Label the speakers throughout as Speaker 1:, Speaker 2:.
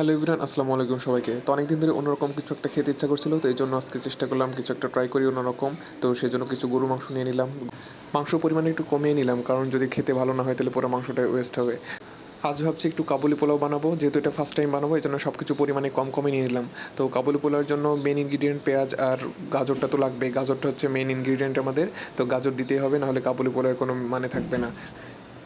Speaker 1: Hello everyone আসসালামু আলাইকুম সবাইকে। তো অনেকদিন ধরে অন্যরকম কিছু একটা খেতে ইচ্ছা করছিল, তো এই জন্য আজকে চেষ্টা করলাম কিছু একটা ট্রাই করি অন্যরকম। তো সেই জন্য কিছু গরু মাংস নিয়ে নিলাম। মাংস পরিমাণে একটু কমিয়ে নিলাম, কারণ যদি খেতে ভালো না হয় তাহলে পুরো মাংসটা ওয়েস্ট হবে। আজ ভাবছি একটু কাবুলি পোলাও বানাবো, যেহেতু এটা ফার্স্ট টাইম বানাবো এই জন্য সব কিছু পরিমাণে কম কমে নিয়ে নিলাম। তো কাবুলি পোলাওর জন্য মেন ইনগ্রিডিয়েন্ট পেঁয়াজ আর গাজরটা তো লাগবে গাজরটা হচ্ছে মেন ইনগ্রিডিয়েন্ট আমাদের, তো গাজর দিতেই হবে, নাহলে কাবুলি পোলাওয়ের কোনো মানে থাকবে না।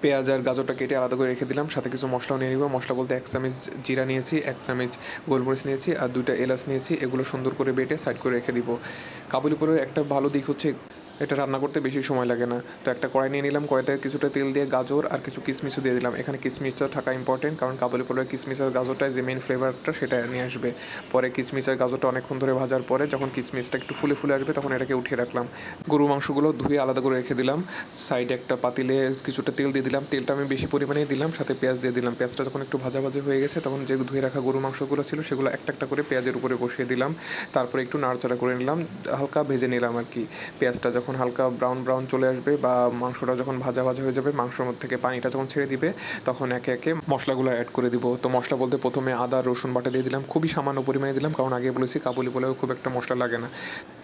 Speaker 1: পেঁয়াজ আর গাজরটা কেটে আলাদা করে রেখে দিলাম। সাথে কিছু মশলাও নিয়ে নিব। মশলা বলতে এক চামচ জিরা নিয়েছি, এক চামচ গোলমরিচ নিয়েছি আর দুইটা এলাচ নিয়েছি। এগুলো সুন্দর করে বেটে সাইড করে রেখে দিব। কাবুলি পোলাওয়ের একটা ভালো দিক হচ্ছে এটা রান্না করতে বেশি সময় লাগে না। তো একটা কড়াই নিয়ে নিলাম, কড়াইতে কিছুটা তেল দিয়ে গাজর আর কিছু কিশমিশও দিয়ে দিলাম। এখানে কিশমিশটা থাকা ইম্পর্টেন্ট কারণ কাবুলি পোলাওয়ের কিশমিশ আর গাজরটা যে মেন ফ্লেভারটা সেটা নিয়ে আসবে। পরে কিশমিশ আর গাজরটা অনেকক্ষণ ধরে ভাজার পরে যখন কিশমিশটা একটু ফুলে ফুলে আসবে তখন এটাকে উঠিয়ে রাখলাম। গরু মাংসগুলো ধুয়ে আলাদা করে রেখে দিলাম। সাইডে একটা পাতিলে কিছুটা তেল দিয়ে দিলাম। তেলটা আমি বেশি পরিমাণেই দিলাম, সাথে পেঁয়াজ দিয়ে দিলাম। পেঁয়াজটা যখন একটু ভাজা ভাজি হয়ে গেছে তখন যে ধুয়ে রাখা গরু মাংসগুলো ছিল সেগুলো একটা একটা করে পেঁয়াজের উপরে বসিয়ে দিলাম। তারপরে একটু নাড়চাড়া করে নিলাম, হালকা ভেজে নিলাম আর কি। পেঁয়াজটা যখন হালকা ব্রাউন ব্রাউন চলে আসবে বা মাংসটা যখন ভাজা ভাজা হয়ে যাবে, মাংসর মধ্যে থেকে পানিটা যখন ছেড়ে দিবে, তখন একে একে মশলাগুলো অ্যাড করে দিব। তো মশলা বলতে প্রথমে আদা, রসুন বাটা দিয়ে দিলাম। খুবই সামান্য পরিমাণে দিলাম, কারণ আগে বলেছি কাবুলি পোলাও খুব একটা মশলা লাগে না।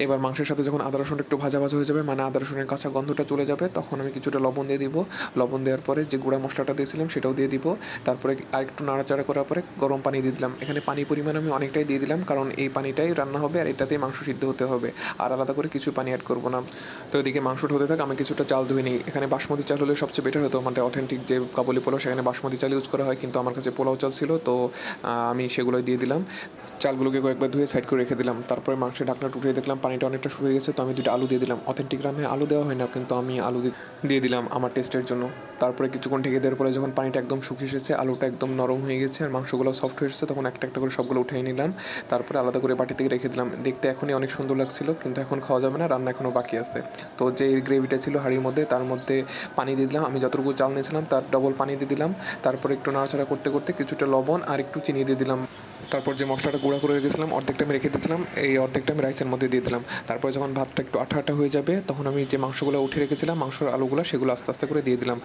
Speaker 1: এবার মাংসের সাথে যখন আদা রসুনটা একটু ভাজা ভাজা হয়ে যাবে মানে আদা, রসুনের কাঁচা গন্ধটা চলে যাবে, তখন আমি কিছুটা লবণ দিয়ে দিব। লবণ দেওয়ার পরে যে গুঁড়া মশলাটা দিয়েছিলাম সেটাও দিয়ে দিব। তারপরে আর একটু নাড়াচাড়া করার পরে গরম পানি দিয়ে দিলাম। এখানে পানি পরিমাণ আমি অনেকটাই দিয়ে দিলাম, কারণ এই পানিটাই রান্না হবে আর এটাতেই মাংস সিদ্ধ হতে হবে। আর আলাদা করে কিছু পানি অ্যাড করব না। তো এদিকে মাংস হতে থাকে, আমি কিছুটা চাল ধুয়ে নিই। এখানে বাসমতি চাল হলে সবচেয়ে বেটার হতো মানে অথেন্টিক যে কাবুলি পোলাও, সেখানে বাসমতি চাল ইউজ করা হয়, কিন্তু আমার কাছে পোলাও চাল ছিল, তো আমি সেগুলোই দিয়ে দিলাম। চালগুলোকে কয়েকবার ধুয়ে সাইড করে রেখে দিলাম। তারপরে মাংসের ঢাকনাটা উঠিয়ে দেখলাম, পানিটা অনেকটা শুকিয়ে গেছে, তো আমি দুটো আলু দিয়ে দিলাম। অথেন্টিক রান্নায় আলু দেওয়া হয় না, কিন্তু আমি আলু দিয়ে দিলাম আমার টেস্টের জন্য। তারপরে কিছুক্ষণ ঢেকে দেওয়ার পরে যখন পানিটা একদম শুকিয়ে এসেছে, আলুটা একদম নরম হয়ে গেছে আর মাংসগুলো সফট হয়ে এসেছে, তখন একটা একটা করে সবগুলো উঠিয়ে নিলাম। তারপরে আলাদা করে বাটি থেকে রেখে দিলাম। দেখতে এখনই অনেক সুন্দর লাগছিল, কিন্তু এখন খাওয়া যাবে না, রান্না এখনও বাকি আছে। তো যে গ্রেভিটা ছিল হাঁড়ির মধ্যে, তার মধ্যে পানি দিয়ে দিলাম। আমি যতটুকু চাল নিয়েছিলাম, তার ডবল পানি দিয়ে দিলাম। তারপরে একটু নাড়াচাড়া করতে করতে কিছুটা লবণ আর একটু চিনি দিয়ে দিলাম। তারপর যে মশলাটা গুঁড়া করে রেখেছিলাম, অর্ধেকটা আমি রেখে দিয়েছিলাম। এই অর্ধেকটা আমি রাইসের মধ্যে দিয়ে দিলাম। তারপরে যখন ভাতটা একটু আঠা আঠা হয়ে যাবে, তখন আমি যে মাংসগুলো উঠে রেখেছিলাম, মাংসর আলুগুলো সেগুলো আস্তে আস্তে করে দিয়ে দিলাম।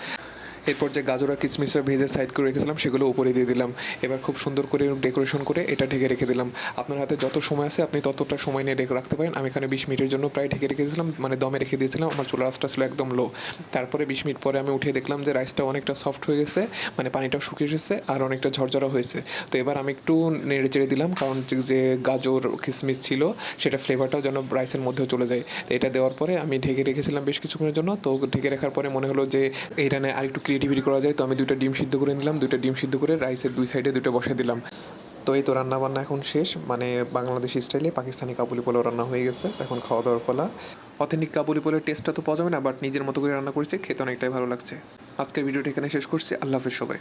Speaker 1: এরপর যে গাজর আর কিশমিশটা ভেজে সাইড করে রেখেছিলাম, সেগুলো উপরে দিয়ে দিলাম। এবার খুব সুন্দর করে ডেকোরেশন করে এটা ঢেকে রেখে দিলাম। আপনার হাতে যত সময় আছে, আপনি ততটা সময় নিয়ে রেখে রাখতে পারেন। আমি এখানে বিশ মিনিটের জন্য প্রায় ঢেকে রেখে দিয়েছিলাম মানে দমে রেখে দিয়েছিলাম। আমার চুলা রাসটা ছিল একদম লো তারপরে বিশ মিনিট পরে আমি উঠে দেখলাম যে রাইসটা অনেকটা সফট হয়ে গেছে মানে পানিটাও শুকিয়ে এসেছে আর অনেকটা ঝরঝরা হয়েছে। তো এবার আমি একটু নেড়ে চেড়ে দিলাম, কারণ যে- গাজর কিশমিশ ছিল, সেটা ফ্লেভারটাও যেন রাইসের মধ্যেও চলে যায়। এটা দেওয়ার পরে আমি ঢেকে রেখেছিলাম বেশ কিছুক্ষণের জন্য। তো ঢেকে রাখার পরে মনে হলো যে এই রান্নায় আরেকটু ক্রিয়েটিভিটি করা যায়, তো আমি দুইটা ডিম সিদ্ধ করে নিলাম, দুইটা ডিম সিদ্ধ করে রাইসের দুই সাইডে দুটো বসে দিলাম। তো এই তো রান্নাবান্না এখন শেষ মানে বাংলাদেশি স্টাইলে পাকিস্তানি কাবুলি পোলাও রান্না হয়ে গেছে এখন খাওয়া দাওয়ার পালা। অথেন্টিক কাবুলি পোলাওয়ের টেস্টটা তো পাওয়া যাবে না বাট নিজের মতো করে রান্না করেছে, খেতে অনেকটাই ভালো লাগছে। আজকের ভিডিওটি এখানে শেষ করছি, আল্লাহ হাফেজ সবাই।